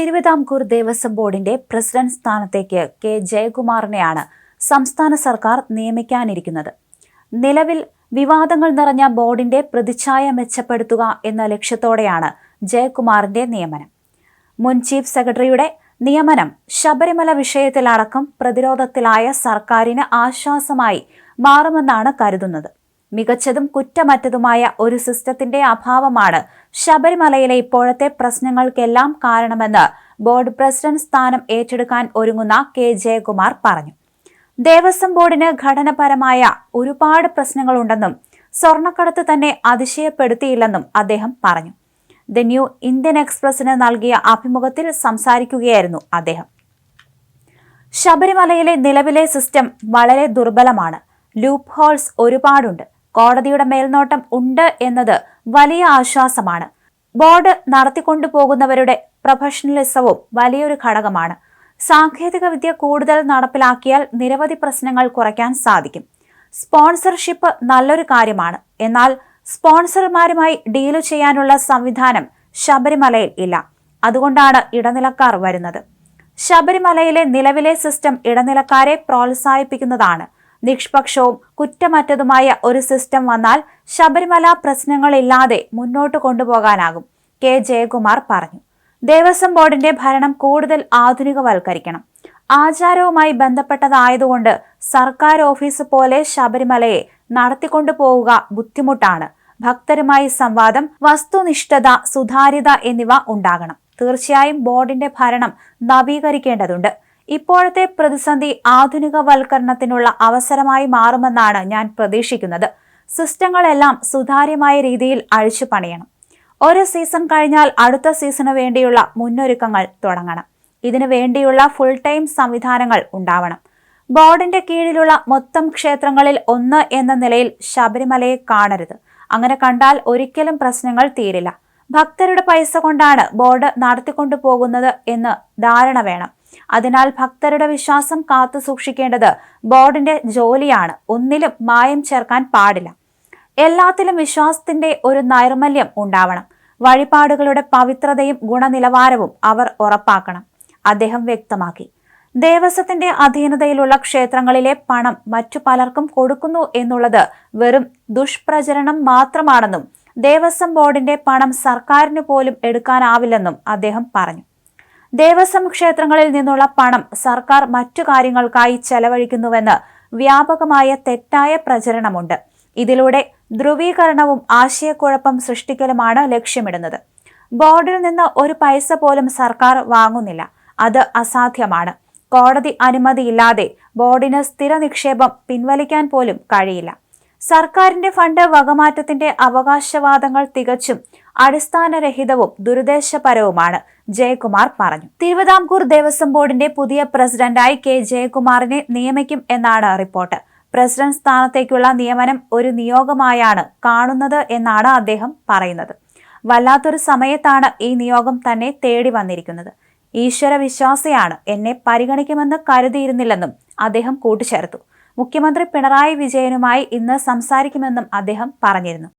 തിരുവിതാംകൂർ ദേവസ്വം ബോർഡിന്റെ പ്രസിഡന്റ് സ്ഥാനത്തേക്ക് കെ. ജയകുമാറിനെയാണ് സംസ്ഥാന സർക്കാർ നിയമിക്കാനിരിക്കുന്നത്. നിലവിൽ വിവാദങ്ങൾ നിറഞ്ഞ ബോർഡിന്റെ പ്രതിച്ഛായ മെച്ചപ്പെടുത്തുക എന്ന ലക്ഷ്യത്തോടെയാണ് ജയകുമാറിന്റെ നിയമനം. മുൻ ചീഫ് സെക്രട്ടറിയുടെ നിയമനം ശബരിമല വിഷയത്തിലടക്കം പ്രതിരോധത്തിലായ സർക്കാരിന് ആശ്വാസമായി മാറുമെന്നാണ് കരുതുന്നത്. മികച്ചതും കുറ്റമറ്റതുമായ ഒരു സിസ്റ്റത്തിന്റെ അഭാവമാണ് ശബരിമലയിലെ ഇപ്പോഴത്തെ പ്രശ്നങ്ങൾക്കെല്ലാം കാരണമെന്ന് ബോർഡ് പ്രസിഡന്റ് സ്ഥാനം ഏറ്റെടുക്കാൻ ഒരുങ്ങുന്ന കെ ജയകുമാർ പറഞ്ഞു. ദേവസ്വം ബോർഡിന് ഘടനപരമായ ഒരുപാട് പ്രശ്നങ്ങളുണ്ടെന്നും സ്വർണക്കടത്ത് തന്നെ അതിശയപ്പെടുത്തിയില്ലെന്നും അദ്ദേഹം പറഞ്ഞു. ദ ന്യൂ ഇന്ത്യൻ എക്സ്പ്രസിന് നൽകിയ അഭിമുഖത്തിൽ സംസാരിക്കുകയായിരുന്നു അദ്ദേഹം. ശബരിമലയിലെ നിലവിലെ സിസ്റ്റം വളരെ ദുർബലമാണ്. ലൂപ്പ് ഹോൾസ് ഒരുപാടുണ്ട്. കോടതിയുടെ മേൽനോട്ടം ഉണ്ട് എന്നത് വലിയ ആശ്വാസമാണ്. ബോർഡ് നടത്തിക്കൊണ്ടുപോകുന്നവരുടെ പ്രൊഫഷണലിസവും വലിയൊരു ഘടകമാണ്. സാങ്കേതികവിദ്യ കൂടുതൽ നടപ്പിലാക്കിയാൽ നിരവധി പ്രശ്നങ്ങൾ കുറയ്ക്കാൻ സാധിക്കും. സ്പോൺസർഷിപ്പ് നല്ലൊരു കാര്യമാണ്. എന്നാൽ സ്പോൺസർമാരുമായി ഡീൽ ചെയ്യാനുള്ള സംവിധാനം ശബരിമലയിൽ ഇല്ല. അതുകൊണ്ടാണ് ഇടനിലക്കാർ വരുന്നത്. ശബരിമലയിലെ നിലവിലെ സിസ്റ്റം ഇടനിലക്കാരെ പ്രോത്സാഹിപ്പിക്കുന്നതാണ്. നിഷ്പക്ഷവും കുറ്റമറ്റതുമായ ഒരു സിസ്റ്റം വന്നാൽ ശബരിമല പ്രശ്നങ്ങളില്ലാതെ മുന്നോട്ട് കൊണ്ടുപോകാനാകും കെ ജയകുമാർ പറഞ്ഞു. ദേവസ്വം ബോർഡിന്റെ ഭരണം കൂടുതൽ ആധുനികവൽക്കരിക്കണം. ആചാരവുമായി ബന്ധപ്പെട്ടതായതുകൊണ്ട് സർക്കാർ ഓഫീസ് പോലെ ശബരിമലയെ നടത്തിക്കൊണ്ടു പോവുക ബുദ്ധിമുട്ടാണ്. ഭക്തരുമായി സംവാദം വസ്തുനിഷ്ഠത സുതാര്യത എന്നിവ ഉണ്ടാകണം. തീർച്ചയായും ബോർഡിന്റെ ഭരണം നവീകരിക്കേണ്ടതുണ്ട്. ഇപ്പോഴത്തെ പ്രതിസന്ധി ആധുനികവൽക്കരണത്തിനുള്ള അവസരമായി മാറുമെന്നാണ് ഞാൻ പ്രതീക്ഷിക്കുന്നത്. സിസ്റ്റങ്ങളെല്ലാം സുതാര്യമായ രീതിയിൽ അഴിച്ചു പണിയണം. ഒരു സീസൺ കഴിഞ്ഞാൽ അടുത്ത സീസണ് വേണ്ടിയുള്ള മുന്നൊരുക്കങ്ങൾ തുടങ്ങണം. ഇതിനു വേണ്ടിയുള്ള ഫുൾ ടൈം സംവിധാനങ്ങൾ ഉണ്ടാവണം. ബോർഡിന്റെ കീഴിലുള്ള മൊത്തം ക്ഷേത്രങ്ങളിൽ ഒന്ന് എന്ന നിലയിൽ ശബരിമലയെ കാണരുത്. അങ്ങനെ കണ്ടാൽ ഒരിക്കലും പ്രശ്നങ്ങൾ തീരില്ല. ഭക്തരുടെ പൈസ കൊണ്ടാണ് ബോർഡ് നടത്തിക്കൊണ്ടു പോകുന്നത് എന്ന് ധാരണ വേണം. അതിനാൽ ഭക്തരുടെ വിശ്വാസം കാത്തു സൂക്ഷിക്കേണ്ടത് ബോർഡിന്റെ ജോലിയാണ്. ഒന്നിലും മായം ചേർക്കാൻ പാടില്ല. എല്ലാത്തിലും വിശ്വാസത്തിന്റെ ഒരു നൈർമല്യം ഉണ്ടാവണം. വഴിപാടുകളുടെ പവിത്രതയും ഗുണനിലവാരവും അവർ ഉറപ്പാക്കണം. അദ്ദേഹം വ്യക്തമാക്കി. ദേവസ്വത്തിന്റെ അധീനതയിലുള്ള ക്ഷേത്രങ്ങളിലെ പണം മറ്റു പലർക്കും കൊടുക്കുന്നു എന്നുള്ളത് വെറും ദുഷ്പ്രചരണം മാത്രമാണെന്നും ദേവസ്വം ബോർഡിന്റെ പണം സർക്കാരിന് പോലും എടുക്കാനാവില്ലെന്നും അദ്ദേഹം പറഞ്ഞു. ദേവസ്വം ക്ഷേത്രങ്ങളിൽ നിന്നുള്ള പണം സർക്കാർ മറ്റു കാര്യങ്ങൾക്കായി ചെലവഴിക്കുന്നുവെന്ന് വ്യാപകമായ തെറ്റായ പ്രചരണമുണ്ട്. ഇതിലൂടെ ധ്രുവീകരണവും ആശയക്കുഴപ്പം സൃഷ്ടിക്കലുമാണ് ലക്ഷ്യമിടുന്നത്. ബോർഡിൽ നിന്ന് ഒരു പൈസ പോലും സർക്കാർ വാങ്ങുന്നില്ല. അത് അസാധ്യമാണ്. കോടതി അനുമതിയില്ലാതെ ബോർഡിന് സ്ഥിര നിക്ഷേപം പിൻവലിക്കാൻ പോലും കഴിയില്ല. സർക്കാരിന്റെ ഫണ്ട് വകമാറ്റത്തിന്റെ അവകാശവാദങ്ങൾ തികച്ചും അടിസ്ഥാനരഹിതവും ദുരുദ്ദേശപരവുമാണ്. ജയകുമാർ പറഞ്ഞു. തിരുവിതാംകൂർ ദേവസ്വം ബോർഡിന്റെ പുതിയ പ്രസിഡന്റായി കെ. ജയകുമാറിനെ നിയമിക്കും എന്നാണ് റിപ്പോർട്ട്. പ്രസിഡന്റ് സ്ഥാനത്തേക്കുള്ള നിയമനം ഒരു നിയോഗമായാണ് കാണുന്നത് എന്നാണ് അദ്ദേഹം പറയുന്നത്. വല്ലാത്തൊരു സമയത്താണ് ഈ നിയോഗം തന്നെ തേടി വന്നിരിക്കുന്നത്. ഈശ്വര വിശ്വാസിയാണ് എന്നെ പരിഗണിക്കുമെന്ന് കരുതിയിരുന്നില്ലെന്നും അദ്ദേഹം കൂട്ടിച്ചേർത്തു. മുഖ്യമന്ത്രി പിണറായി വിജയനുമായി ഇന്ന് സംസാരിക്കുമെന്നും അദ്ദേഹം പറഞ്ഞിരുന്നു